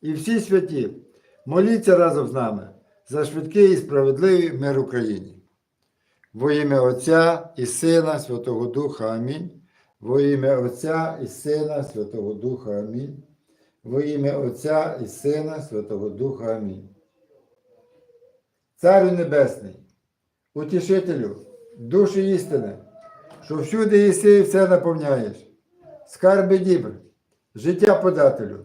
і всі святі, моліться разом з нами за швидкий і справедливий мир Україні. Во ім'я Отця і Сина, Святого Духа Амінь. Во ім'я Отця і Сина, Святого Духа Амінь. Во ім'я Отця і Сина, Святого Духа Амінь. Царю Небесний, утішителю, душі істини, що всюди єси і все наповняєш, скарби дібр, життя подателю,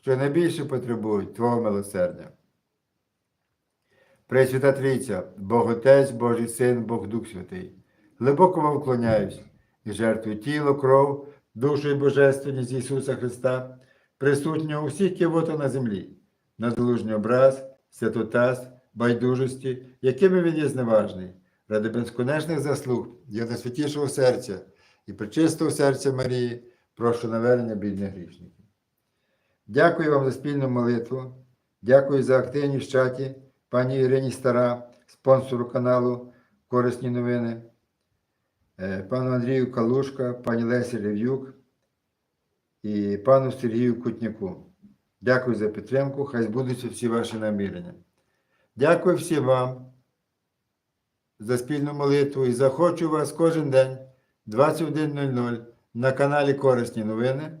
що найбільше потребують Твого милосердя. Пресвята Трійця, Бог Отець, Божий Син, Бог Дух Святий, глибоко вам вклоняюсь і жертвую тіло, кров, душу і божественність Ісуса Христа, присутнього у всіх кивотах на землі, на залужний образ, святотаз, байдужості, якими він є зневажний, ради безконечних заслуг Його святішого серця і причистого серця Марії, прошу навернення бідних грішників. Дякую вам за спільну молитву. Дякую за активність в чаті пані Ірині Стара, спонсору каналу Корисні новини, е, пану Андрію Калушка, пані Лесі Лев'юк і пану Сергію Кутняку. Дякую за підтримку. Хай збудуться всі ваші намірення. Дякую всім вам за спільну молитву і захочу вас кожен день 21.00 на каналі Корисні новини